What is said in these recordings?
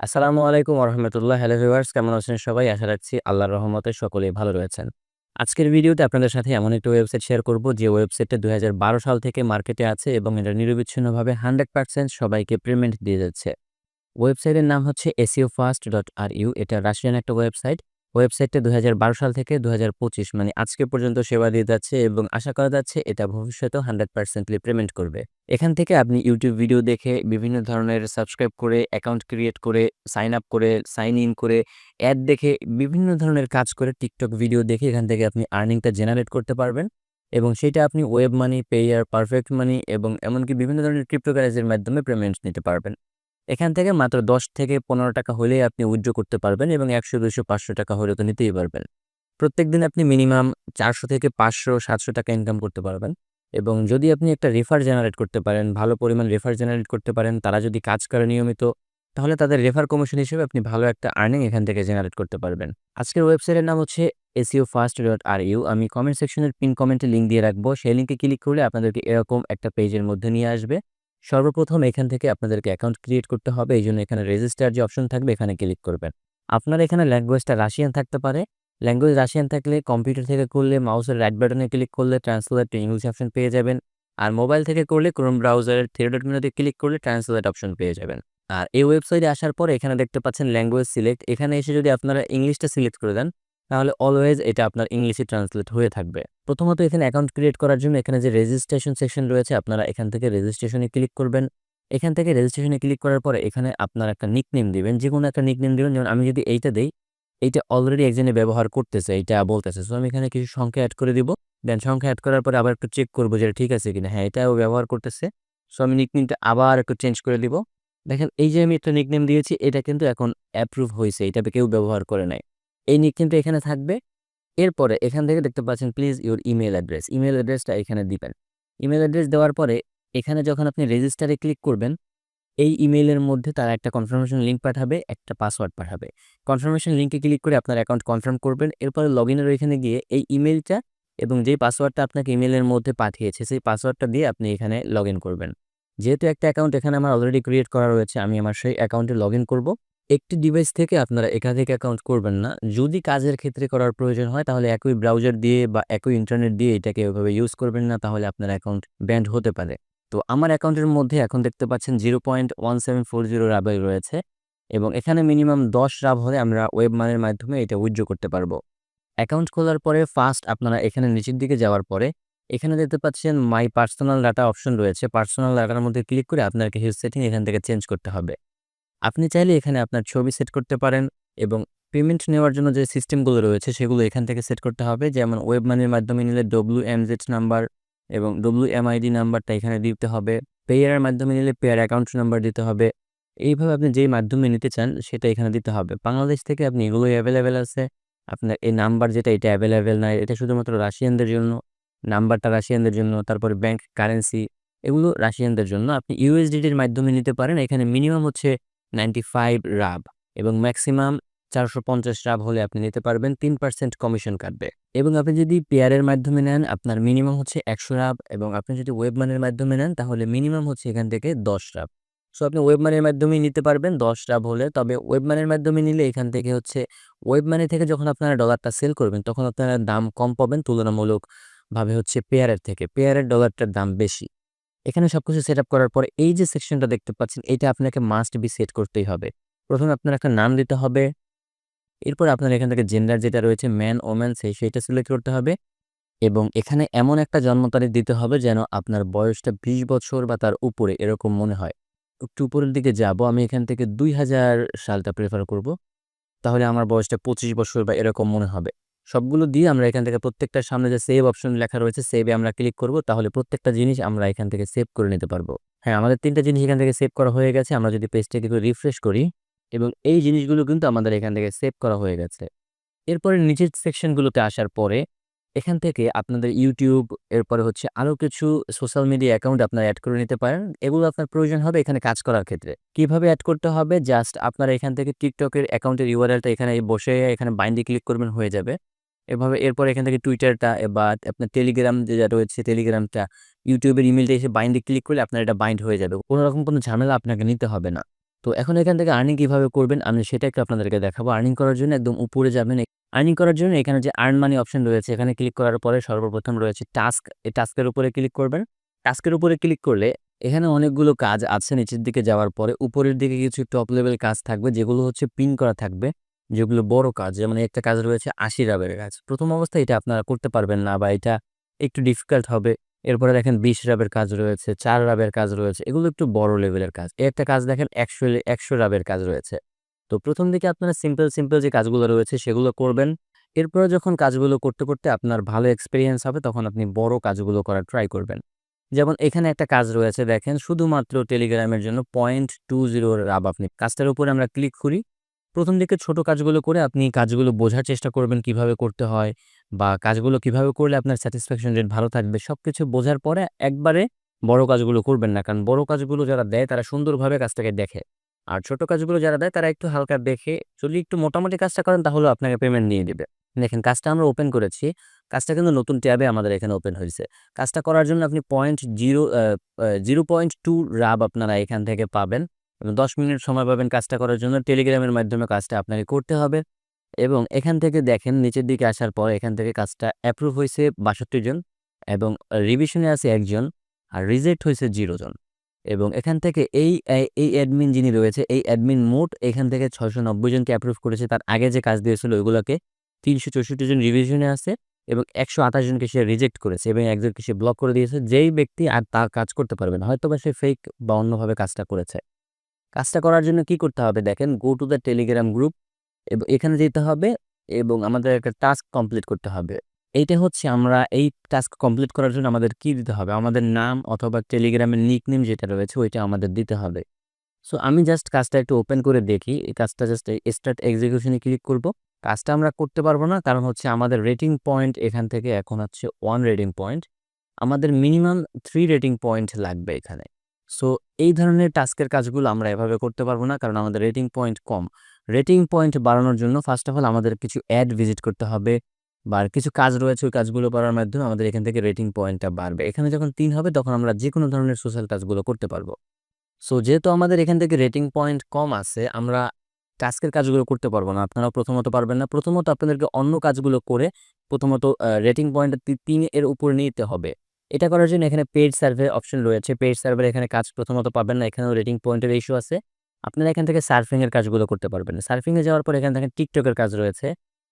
আসসালামু আলাইকুম রহমতুল্লাহ hello viewers, কেমন আছেন সবাই? আশা রাখছি আল্লাহর রহমতে সকলেই ভালো রয়েছেন। আজকের ভিডিওতে আপনাদের সাথে এমন একটা ওয়েবসাইট শেয়ার করব, যে ওয়েবসাইটটা দু হাজার বারো সাল থেকে মার্কেটে আছে এবং এটা নিরবিচ্ছিন্নভাবে হান্ড্রেড পার্সেন্ট সবাইকে পেমেন্ট দিয়ে যাচ্ছে। ওয়েবসাইটের নাম হচ্ছে ACO first dot R U এটা রাশিয়ান একটা ওয়েবসাইট ওয়েবসাইটটা দু সাল থেকে দু হাজার পঁচিশ মানে আজকে পর্যন্ত সেবা দিয়ে যাচ্ছে এবং আশা করা যাচ্ছে এটা ভবিষ্যতেও হান্ড্রেড পার্সেন্টলি পেমেন্ট করবে। এখান থেকে আপনি ইউটিউব ভিডিও দেখে বিভিন্ন ধরনের সাবস্ক্রাইব করে অ্যাকাউন্ট ক্রিয়েট করে সাইন আপ করে সাইন ইন করে অ্যাড দেখে বিভিন্ন ধরনের কাজ করে টিকটক ভিডিও দেখে এখান থেকে আপনি আর্নিংটা জেনারেট করতে পারবেন এবং সেটা আপনি Web Money Payeer Perfect Money এবং এমনকি বিভিন্ন ধরনের ক্রিপ্টোকারেন্সির মাধ্যমে পেমেন্ট নিতে পারবেন। এখান থেকে মাত্র দশ থেকে পনেরো টাকা হলেই আপনি উইথড্র করতে পারবেন এবং একশো দুশো পাঁচশো টাকা হলে তো নিতেই পারবেন। প্রত্যেক দিন আপনি মিনিমাম চারশো থেকে পাঁচশো, সাতশো টাকা ইনকাম করতে পারবেন এবং যদি আপনি একটা রেফার জেনারেট করতে পারেন, ভালো পরিমাণ রেফার জেনারেট করতে পারেন, তারা যদি কাজ করে নিয়মিত, তাহলে তাদের রেফার কমিশন হিসেবে আপনি ভালো একটা আর্নিং এখান থেকে জেনারেট করতে পারবেন। আজকের ওয়েবসাইটের নাম হচ্ছে SEO first dot R U আমি কমেন্ট সেকশনের পিন কমেন্টে লিঙ্ক দিয়ে রাখব। সেই লিঙ্কে ক্লিক করলে আপনাদেরকে এরকম একটা পেজের মধ্যে নিয়ে আসবে। সর্বপ্রথম এখান থেকে আপনাদেরকে অ্যাকাউন্ট ক্রিয়েট করতে হবে। এই জন্য এখানে রেজিস্টার যে অপশন থাকবে, এখানে ক্লিক করবেন। আপনার এখানে ল্যাঙ্গুয়েজটা রাশিয়ান থাকতে পারে। ল্যাঙ্গুয়েজ রাশিয়ান থাকলে কম্পিউটার থেকে করলে মাউসের রাইট বাটনে ক্লিক করলে ট্রান্সলেট টু ইংলিশ অপশন পেয়ে যাবেন। আর মোবাইল থেকে করলে ক্রোম ব্রাউজারের থ্রি ডট মেনুতে ক্লিক করলে ট্রান্সলেট অপশন পেয়ে যাবেন। আর এই ওয়েবসাইটে আসার পর এখানে দেখতে পাচ্ছেন ল্যাঙ্গুয়েজ সিলেক্ট এখানে এসে যদি আপনারা ইংলিশটা সিলেক্ট করে দেন তাহলে অলওয়েজ এটা আপনার ইংলিশে ট্রান্সলেট হয়ে থাকবে। প্রথমত এখানে অ্যাকাউন্ট ক্রিয়েট করার জন্য এখানে যে রেজিস্ট্রেশন সেকশন রয়েছে, আপনারা এখান থেকে রেজিস্ট্রেশনে ক্লিক করবেন। এখান থেকে রেজিস্ট্রেশনে ক্লিক করার পরে এখানে আপনার একটা নিকনেম দিবেন যে কোনো একটা নিকনেম দিবেন। যেমন আমি যদি এইটা দেই, এইটা অলরেডি একজনে ব্যবহার করতেছে, এইটা বলতেছে। সো আমি এখানে কিছু সংখ্যা অ্যাড করে দিব। দেন সংখ্যা অ্যাড করার পরে আবার একটু চেক করব যে ঠিক আছে কিনা। হ্যাঁ এটাও ব্যবহার করতেছে। সো আমি নিকনেমটা আবার একটু চেঞ্জ করে দিব। দেখেন, এই যে আমি একটা নিকনেম দিয়েছি, এটা কিন্তু এখন অ্যাপ্রুভ হয়েছে এটা কেউ ব্যবহার করে নাই। এই নিকনেমটা এখানে থাকবে। এরপরে এখান থেকে দেখতে পাচ্ছেন please your email address email অ্যাড্রেসটা এখানে দিবেন। ইমেল অ্যাড্রেস দেওয়ার পরে এখানে যখন আপনি রেজিস্টারে ক্লিক করবেন, এই ইমেইলের মধ্যে তারা একটা কনফার্মেশন লিঙ্ক পাঠাবে, একটা পাসওয়ার্ড পাঠাবে। কনফার্মেশন লিঙ্কে ক্লিক করে আপনার অ্যাকাউন্ট কনফার্ম করবেন। এরপরে লগ ইনের ওইখানে গিয়ে এই ইমেলটা এবং যেই পাসওয়ার্ডটা আপনাকে ইমেলের মধ্যে পাঠিয়েছে, সেই পাসওয়ার্ডটা দিয়ে আপনি এখানে লগ করবেন। যেহেতু একটা অ্যাকাউন্ট এখানে আমার অলরেডি ক্রিয়েট করা রয়েছে, আমি আমার সেই অ্যাকাউন্টে লগ করব। একটি ডিভাইস থেকে আপনারা একাধিক অ্যাকাউন্ট করবেন না। যদি কাজের ক্ষেত্রে করার প্রয়োজন হয়, তাহলে একই ব্রাউজার দিয়ে বা একই ইন্টারনেট দিয়ে এটাকে ওইভাবে ইউজ করবেন না, তাহলে আপনার অ্যাকাউন্ট ব্যান্ড হতে পারে। তো আমার অ্যাকাউন্টের মধ্যে এখন দেখতে পাচ্ছেন zero point one seven four zero rabbi রয়েছে এবং এখানে মিনিমাম দশ রাব হলে আমরা ওয়েব মানের মাধ্যমে এটা উইথড্র করতে পারব। অ্যাকাউন্ট খোলার পরে ফার্স্ট আপনারা এখানে নিচের দিকে যাওয়ার পরে এখানে দেখতে পাচ্ছেন মাই পার্সোনাল ডাটা অপশন রয়েছে। পার্সোনাল ডাটার মধ্যে ক্লিক করে আপনাকে হিউজ সেটিং এখান থেকে চেঞ্জ করতে হবে। আপনি চাইলে এখানে আপনার ছবি সেট করতে পারেন এবং পেমেন্ট নেওয়ার জন্য যে সিস্টেমগুলো রয়েছে সেগুলো এখান থেকে সেট করতে হবে। যেমন ওয়েব মানির মাধ্যমে নিলে ডব্লিউ এম জেড নাম্বার এবং ডব্লিউ এমআইডি নাম্বারটা এখানে দিতে হবে। পেয়ারের মাধ্যমে নিলে পেয়ার অ্যাকাউন্ট নাম্বার দিতে হবে। এইভাবে আপনি যেই মাধ্যমে নিতে চান সেটা এখানে দিতে হবে। বাংলাদেশ থেকে আপনি এগুলোই অ্যাভেলেবেল আছে। আপনার এই নাম্বার যেটা, এটা অ্যাভেলেবেল নয় এটা শুধুমাত্র রাশিয়ানদের জন্য। নাম্বারটা রাশিয়ানদের জন্য, তারপরে ব্যাংক কারেন্সি এগুলো রাশিয়ানদের জন্য। আপনি ইউএসডিটির মাধ্যমে নিতে পারেন। এখানে মিনিমাম হচ্ছে নাইনটি ফাইভ রাব এবং ম্যাক্সিমাম চারশো পঞ্চাশ রাব হলে আপনি নিতে পারবেন তিন পার্সেন্ট কমিশন কাটবে। এবং আপনি যদি পেয়ারের মাধ্যমে নেন, আপনার মিনিমাম হচ্ছে একশো রাব এবং আপনি যদি ওয়েব মানের মাধ্যমে নেন, তাহলে মিনিমাম হচ্ছে এখান থেকে দশ রাব। সো আপনি ওয়েব মানের মাধ্যমে নিতে পারবেন দশ রাব হলে, তবে ওয়েব মানের মাধ্যমে নিলে এখান থেকে হচ্ছে ওয়েব মানি থেকে যখন আপনারা ডলারটা সেল করবেন, তখন আপনারা দাম কম পাবেন তুলনামূলকভাবে হচ্ছে পেয়ারের থেকে। পেয়ারের ডলারটার দাম বেশি। এখানে সবকিছু সেট আপ করার পর এই যে সেকশনটা দেখতে পাচ্ছেন, এটা আপনাকে মাস্ট বি সেট করতেই হবে। প্রথমে আপনার একটা নাম দিতে হবে, এরপর আপনার এখান থেকে জেন্ডার যেটা রয়েছে ম্যান ওম্যান সেই সেইটা সিলেক্ট করতে হবে এবং এখানে এমন একটা জন্ম তারিখ দিতে হবে যেন আপনার বয়সটা বিশ বছর বা তার উপরে, এরকম মনে হয়। একটু উপরের দিকে যাব, আমি এখান থেকে দুই হাজার সালটা প্রেফার করব, তাহলে আমার বয়সটা পঁচিশ বছর বা এরকম মনে হবে। সবগুলো দিয়ে আমরা এখান থেকে প্রত্যেকটার সামনে যে সেভ অপশন লেখা রয়েছে সেভে আমরা ক্লিক করব। তাহলে প্রত্যেকটা জিনিস আমরা এখান থেকে সেভ করে নিতে পারব। হ্যাঁ আমাদের তিনটা জিনিস এখান থেকে সেভ করা হয়ে গেছে। আমরা যদি পেজটাকে একটু রিফ্রেশ করি এবং এই জিনিসগুলো কিন্তু আমাদের এখান থেকে সেভ করা হয়ে গেছে। এরপরে নিচের সেকশনগুলোতে আসার পরে এখান থেকে আপনাদের ইউটিউব এরপরে হচ্ছে আরও কিছু সোশ্যাল মিডিয়া অ্যাকাউন্ট আপনারা অ্যাড করে নিতে পারেন। এগুলো আপনার প্রয়োজন হবে এখানে কাজ করার ক্ষেত্রে। কীভাবে অ্যাড করতে হবে? জাস্ট আপনারা এখান থেকে টিকটকের অ্যাকাউন্টের ইউআরএলটা এখানে বসে এখানে বাইন্ডে ক্লিক করবেন, হয়ে যাবে। এভাবে এরপর এখান থেকে টুইটারটা বা আপনার টেলিগ্রাম যেটা রয়েছে টেলিগ্রামটা ইউটিউবের ইমেলটা এসে বাইন্ডে ক্লিক করলে আপনার এটা বাইন্ড হয়ে যাবে। কোনো রকম কোনো ঝামেলা আপনাকে নিতে হবে না। তো এখন এখান থেকে আর্নিং কীভাবে করবেন আমি সেটা একটু আপনাদেরকে দেখাবো। আর্নিং করার জন্য একদম উপরে যাবেন। আর্নিং করার জন্য এখানে যে আর্ন মানি অপশন রয়েছে, এখানে ক্লিক করার পরে সর্বপ্রথম রয়েছে টাস্ক এই টাস্কের উপরে ক্লিক করবেন। টাস্কের উপরে ক্লিক করলে এখানে অনেকগুলো কাজ আছে নিচের দিকে যাওয়ার পরে, উপরের দিকে কিছু টপ লেভেল কাজ থাকবে যেগুলো হচ্ছে পিন করা থাকবে। যেগুলো বড় কাজ, যেমন একটা কাজ রয়েছে আশি রাবের কাজ। প্রথম অবস্থায় এটা আপনারা করতে পারবেন না বা এটা একটু ডিফিকাল্ট হবে। এরপরে দেখেন বিশ রাবের কাজ রয়েছে, চার রাবের কাজ রয়েছে, এগুলো একটু বড় লেভেলের কাজ। একটা কাজ দেখেন একশো একশো রাবের কাজ রয়েছে। তো প্রথম দিকে আপনারা সিম্পল সিম্পল যে কাজগুলো রয়েছে সেগুলো করবেন। এরপরে যখন কাজগুলো করতে করতে আপনার ভালো এক্সপিরিয়েন্স হবে তখন আপনি বড় কাজগুলো করার ট্রাই করবেন। যেমন এখানে একটা কাজ রয়েছে দেখেন, শুধুমাত্র টেলিগ্রামের জন্য পয়েন্ট টু জিরো রাব আপনি, কাজটার উপরে আমরা ক্লিক করি। প্রথম দিকে ছোট কাজগুলো করে আপনি কাজগুলো বোঝার চেষ্টা করবেন কীভাবে করতে হয় বা কাজগুলো কীভাবে করলে আপনার স্যাটিসফ্যাকশন রেট ভালো থাকবে। সব কিছু বোঝার পরে একবারে বড় কাজগুলো করবেন না, কারণ বড় কাজগুলো যারা দেয় তারা সুন্দরভাবে কাজটাকে দেখে। আর ছোট কাজগুলো যারা দেয় তারা একটু হালকা দেখে, যদি একটু মোটামুটি কাজটা করেন তাহলে আপনাকে পেমেন্ট নিয়ে দেবে। দেখেন কাজটা আমরা ওপেন করেছি, কাজটা কিন্তু নতুন ট্যাবে আমাদের এখানে ওপেন হয়েছে। কাজটা করার জন্য আপনি point zero zero point two রাব আপনারা এখান থেকে পাবেন। দশ মিনিট সময় পাবেন কাজটা করার জন্য। টেলিগ্রামের মাধ্যমে কাজটা আপনাকে করতে হবে এবং এখান থেকে দেখেন, নিচের দিকে আসার পর এখান থেকে কাজটা অ্যাপ্রুভ হয়েছে বাষট্টি জন এবং রিভিশনে আছে একজন আর রিজেক্ট হয়েছে জিরো জন এবং এখান থেকে এই এই অ্যাডমিন যিনি রয়েছে, এই অ্যাডমিন মোট এখান থেকে ছয়শো নব্বই জনকে অ্যাপ্রুভ করেছে। তার আগে যে কাজ দিয়েছিল ওইগুলোকে তিনশো চৌষট্টি জন রিভিশনে আছে এবং একশো আঠাশ জনকে সে রিজেক্ট করেছে এবং একজনকে সে ব্লক করে দিয়েছে। যেই ব্যক্তি আর তার কাজ করতে পারবে না হয়তো বা সে ফেক বা অন্যভাবে কাজটা করেছে। কাজটা করার জন্য কি করতে হবে? দেখেন go to the Telegram group এবং, এখানে যেতে হবে এবং আমাদের একটা টাস্ক কমপ্লিট করতে হবে। এইটা হচ্ছে আমরা এই টাস্ক কমপ্লিট করার জন্য আমাদের কি দিতে হবে? আমাদের নাম অথবা টেলিগ্রামের নিক নেম যেটা রয়েছে, ওইটা আমাদের দিতে হবে। সো আমি জাস্ট কাজটা একটু ওপেন করে দেখি। এই কাজটা জাস্ট স্টার্ট এক্সিকিউশনে ক্লিক করব। কাজটা আমরা করতে পারব না, কারণ হচ্ছে আমাদের রেটিং পয়েন্ট এখান থেকে এখন হচ্ছে ওয়ান রেটিং পয়েন্ট আমাদের মিনিমাম থ্রি রেটিং পয়েন্ট লাগবে এখানে। সো এই ধরনের টাস্কের কাজগুলো আমরা এভাবে করতে পারব না, কারণ আমাদের রেটিং পয়েন্ট কম। রেটিং পয়েন্ট বাড়ানোর জন্য ফার্স্ট অফ অল আমাদের কিছু অ্যাড ভিজিট করতে হবে, বা কিছু কাজ রয়েছে ওই কাজগুলো করার মাধ্যমে আমাদের এখান থেকে রেটিং পয়েন্টটা বাড়বে। এখানে যখন তিন হবে, তখন আমরা যে কোনো ধরনের সোশ্যাল কাজগুলো করতে পারব। সো যেহেতু আমাদের এখান থেকে রেটিং পয়েন্ট কম আছে, আমরা টাস্কের কাজগুলো করতে পারব না। আপনারাও প্রথমত পারবেন না। প্রথমত আপনাদেরকে অন্য কাজগুলো করে প্রথমত রেটিং পয়েন্ট তিন এর উপর নিতে হবে। এটা করার জন্য এখানে পেড সার্ভে অপশন রয়েছে। পেড সার্ভে এখানে কাজ প্রথমত পাবেন না, এখানেও রেটিং পয়েন্টের ইস্যু আছে। আপনারা এখান থেকে সার্ফিংয়ের কাজগুলো করতে পারবেন। সার্ফিংয়ে যাওয়ার পর এখান থেকে টিকটকের কাজ রয়েছে।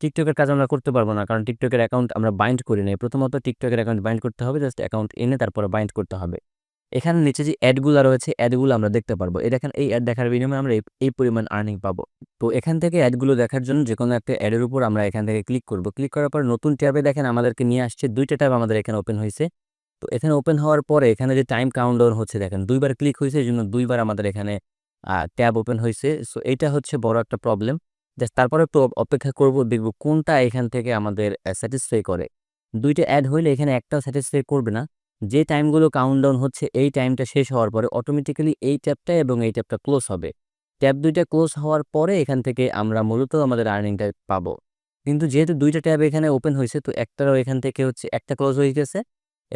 টিকটকের কাজ আমরা করতে পারব না, কারণ টিকটকের অ্যাকাউন্ট আমরা বাইন্ড করি নাই। প্রথমত টিকটকের অ্যাকাউন্ট বাইন্ড করতে হবে জাস্ট অ্যাকাউন্ট এনে তারপরে বাইন্ড করতে হবে। এখানে নিচে যে অ্যাডগুলো রয়েছে অ্যাডগুলো আমরা দেখতে পারব। এই দেখেন, এই অ্যাড দেখার বিনিময়ে আমরা এই পরিমাণ আর্নিং পাবো। তো এখান থেকে অ্যাডগুলো দেখার জন্য যে কোনো একটা অ্যাডের উপর আমরা এখান থেকে ক্লিক করব। ক্লিক করার পর নতুন ট্যাবে দেখেন, আমাদেরকে নিয়ে আসছে। দুইটা ট্যাব আমাদের এখানে ওপেন হয়েছে। তো এখানে ওপেন হওয়ার পরে এখানে যে টাইম কাউন্টডাউন হচ্ছে দেখেন, দুইবার ক্লিক হয়েছে, এই জন্য দুইবার আমাদের এখানে ট্যাব ওপেন হয়েছে। সো এইটা হচ্ছে বড় একটা প্রবলেম জাস্ট তারপরে একটু অপেক্ষা করব, দেখব কোনটা এখান থেকে আমাদের স্যাটিসফাই করে। দুইটা অ্যাড হইলে এখানে একটাও স্যাটিসফাই করবে না। যে টাইমগুলো কাউন্টডাউন হচ্ছে, এই টাইমটা শেষ হওয়ার পরে অটোমেটিক্যালি এই ট্যাবটা এবং এই ট্যাবটা ক্লোজ হবে। ট্যাব দুইটা ক্লোজ হওয়ার পরে এখান থেকে আমরা মূলত আমাদের আর্নিংটা পাবো। কিন্তু যেহেতু দুইটা ট্যাব এখানে ওপেন হয়েছে, তো একটারও এখান থেকে হচ্ছে, একটা ক্লোজ হয়ে গেছে।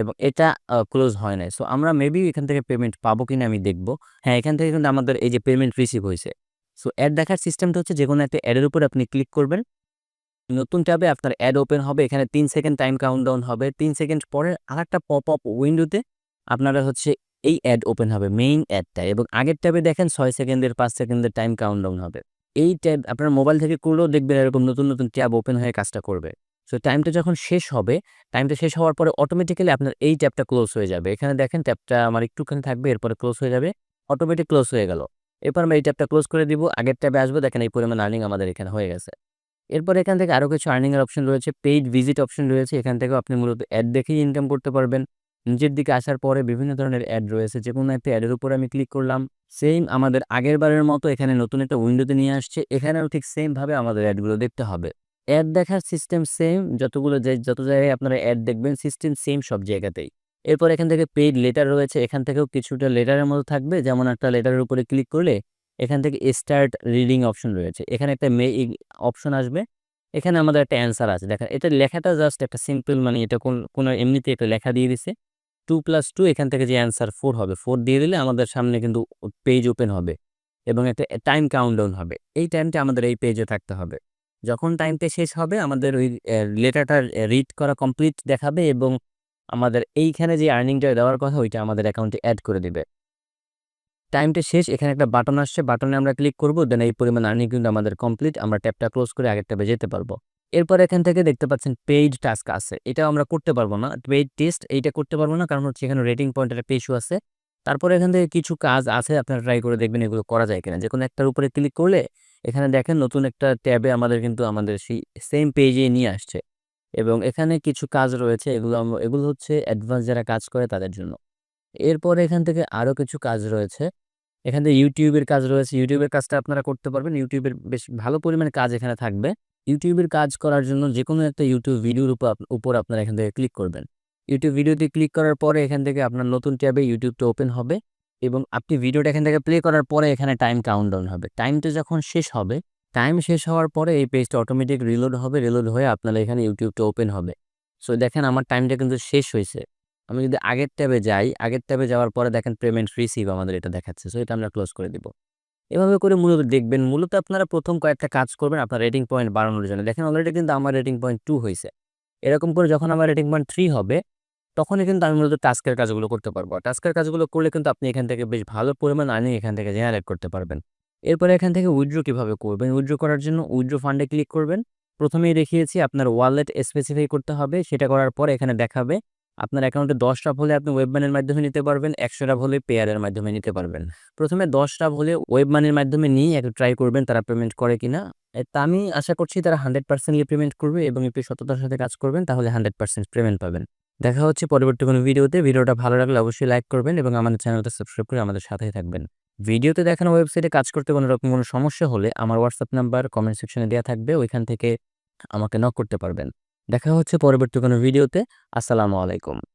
এবং এটা ক্লোজ হয় নাই। সো আমরা মেবি এখান থেকে পেমেন্ট পাবো কিনা আমি দেখব। হ্যাঁ এখান থেকে কিন্তু আমাদের এই যে পেমেন্ট রিসিভ হয়েছে। সো অ্যাড দেখার সিস্টেমটা হচ্ছে যে কোনো একটা অ্যাডের উপর আপনি ক্লিক করবেন। নতুন ট্যাবে আপনার অ্যাড ওপেন হবে, এখানে তিন সেকেন্ড টাইম কাউন্টডাউন হবে। তিন সেকেন্ড পরে আর একটা পপ আপ উইন্ডোতে আপনারা হচ্ছে এই অ্যাড ওপেন হবে মেইন অ্যাডটা এবং আগের ট্যাবে দেখেন ছয় সেকেন্ডের পাঁচ সেকেন্ডের টাইম কাউন্টডাউন হবে। এই ট্যাব আপনার মোবাইল থেকে করলেও দেখবেন এরকম নতুন নতুন ট্যাব ওপেন হয়ে কাজটা করবে। সো টাইমটা যখন শেষ হবে টাইমটা শেষ হওয়ার পরে অটোমেটিক্যালি আপনার এই ট্যাবটা ক্লোজ হয়ে যাবে। এখানে দেখেন ট্যাবটা আমার একটুখানি থাকবে, এরপরে ক্লোজ হয়ে যাবে অটোমেটিক ক্লোজ হয়ে গেল। এরপর আমরা এই ট্যাবটা ক্লোজ করে দিব, আগের ট্যাবে আসব, দেখেন এই পরিমাণ আর্নিং আমাদের এখানে হয়ে গেছে। এরপর এখান থেকে আরও কিছু আর্নিংয়ের অপশন রয়েছে পেইড ভিজিট অপশন রয়েছে, এখান থেকেও আপনি মূলত অ্যাড দেখেই ইনকাম করতে পারবেন। নিচের দিকে আসার পরে বিভিন্ন ধরনের অ্যাড রয়েছে, যে কোনো একটা অ্যাডের উপর আমি ক্লিক করলাম সেম আমাদের আগের বারের মতো এখানে নতুন একটা উইন্ডোতে নিয়ে আসছে, এখানেও ঠিক সেমভাবে আমাদের অ্যাডগুলো দেখতে হবে। অ্যাড দেখার সিস্টেম সেম যতগুলো যে, যত জায়গায় আপনারা অ্যাড দেখবেন সিস্টেম সেম সব জায়গাতেই। এরপর এখান থেকে পেইড লেটার রয়েছে, এখান থেকেও কিছুটা লেটারের মতো থাকবে। যেমন একটা লেটারের উপরে ক্লিক করলে এখান থেকে স্টার্ট রিডিং অপশন রয়েছে। এখানে একটা মে অপশন আসবে। এখানে আমাদের একটা অ্যান্সার আছে। দেখেন, এটা লেখাটা জাস্ট একটা সিম্পল মানে এটা কোন, কোনো এমনিতে একটা লেখা দিয়ে দিছে। টু প্লাস টু এখান থেকে যে অ্যান্সার ফোর হবে। ফোর দিয়ে দিলে আমাদের সামনে কিন্তু পেজ ওপেন হবে এবং একটা টাইম কাউন্টডাউন হবে। এই টাইমটা আমাদের এই পেজে থাকতে হবে। যখন টাইমটা শেষ হবে, আমাদের ওই লেটারটা রিড করা কমপ্লিট দেখাবে এবং আমাদের এইখানে যে আর্নিংটা দেওয়ার কথা, ওইটা আমাদের অ্যাকাউন্টে অ্যাড করে দিবে। টাইমটা শেষ, এখানে একটা বাটন আসছে বাটনে আমরা ক্লিক করব দেন এই পরিমাণ আর্নিং কিন্তু আমাদের কমপ্লিট আমরা ট্যাপটা ক্লোজ করে আগের ট্যাবে যেতে পারব। এরপর এখান থেকে দেখতে পাচ্ছেন পেইড টাস্ক আছে। এটা আমরা করতে পারব না। পেইড টেস্ট এইটা করতে পারব না, কারণ হচ্ছে এখানে রেটিং পয়েন্টের একটা ইস্যু আছে। তারপরে এখান থেকে কিছু কাজ আছে, আপনারা ট্রাই করে দেখবেন এগুলো করা যায় কিনা। যে কোনো একটার উপরে ক্লিক করলে এখানে দেখেন নতুন একটা ট্যাবে আমাদের কিন্তু আমাদের সেই সেম পেজে নিয়ে আসছে। এবং এখানে কিছু কাজ রয়েছে, এগুলো এগুলো হচ্ছে অ্যাডভান্স যারা কাজ করে তাদের জন্য। এরপরে এখান থেকে আরও কিছু কাজ রয়েছে। এখান থেকে ইউটিউবের কাজ রয়েছে। ইউটিউবের কাজটা আপনারা করতে পারবেন। ইউটিউবের বেশ ভালো পরিমাণে কাজ এখানে থাকবে। ইউটিউবের কাজ করার জন্য যে কোনো একটা ইউটিউব ভিডিওর উপর উপর আপনারা এখান থেকে ক্লিক করবেন। ইউটিউব ভিডিওতে ক্লিক করার পরে এখান থেকে আপনার নতুন ট্যাবে ইউটিউবটা ওপেন হবে। এবং আপনি ভিডিওটা এখান থেকে প্লে করার পরে এখানে টাইম কাউন্টডাউন হবে। টাইমটা যখন শেষ হবে টাইম শেষ হওয়ার পরে এই পেজটা অটোমেটিক রিলোড হবে রিলোড হয়ে আপনার এখানে ইউটিউবটা ওপেন হবে। সো দেখেন আমার টাইমটা কিন্তু শেষ হয়েছে। আমি যদি আগের ট্যাবে যাই, আগের ট্যাবে যাওয়ার পরে দেখেন পেমেন্ট রিসিভ আমাদের এটা দেখাচ্ছে। সো এটা আমরা ক্লোজ করে দিব। এভাবে করে মূলত দেখবেন, মূলত আপনারা প্রথম কয়েকটা কাজ করবেন আপনার রেটিং পয়েন্ট বাড়ানোর জন্য। দেখেন অলরেডি কিন্তু আমার রেটিং পয়েন্ট টু হয়েছে। এরকম করে যখন আমার রেটিং পয়েন্ট থ্রি হবে তখনই কিন্তু আমি মূলত টাস্কের কাজগুলো করতে পারব। টাস্কের কাজগুলো করলে কিন্তু আপনি এখান থেকে বেশ ভালো পরিমাণ আর্নিং এখান থেকে জেনারেট করতে পারবেন। এরপরে এখান থেকে উইথড্র কীভাবে করবেন? উইথড্র করার জন্য উইথড্র ফান্ডে ক্লিক করবেন। প্রথমেই দেখিয়েছি আপনার ওয়ালেট স্পেসিফাই করতে হবে। সেটা করার পর এখানে দেখাবে আপনার অ্যাকাউন্টে দশটা হলে আপনি ওয়েব মানির মাধ্যমে নিতে পারবেন একশোটা হলে পেয়ারের মাধ্যমে নিতে পারবেন। প্রথমে দশটা হলে ওয়েব মানির মাধ্যমে নিয়ে একটু ট্রাই করবেন তারা পেমেন্ট করে কিনা। তা আমি আশা করছি তারা হান্ড্রেড পার্সেন্টলি পেমেন্ট করবে এবং একটু সততার সাথে কাজ করবেন, তাহলে হান্ড্রেড পার্সেন্ট পেমেন্ট পাবেন। দেখা হচ্ছে পরবর্তী কোনো ভিডিওতে। ভিডিওটা ভালো লাগলে অবশ্যই লাইক করবেন এবং আমাদের চ্যানেলটা সাবস্ক্রাইব করে আমাদের সাথেই থাকবেন। ভিডিওতে দেখানো ওয়েবসাইটে কাজ করতে কোনো রকম কোনো সমস্যা হলে আমার হোয়াটসঅ্যাপ নাম্বার কমেন্ট সেকশনে দেওয়া থাকবে। ওইখান থেকে আমাকে নক করতে পারবেন। দেখা হচ্ছে পরবর্তী কোনো ভিডিওতে। আসসালামু আলাইকুম।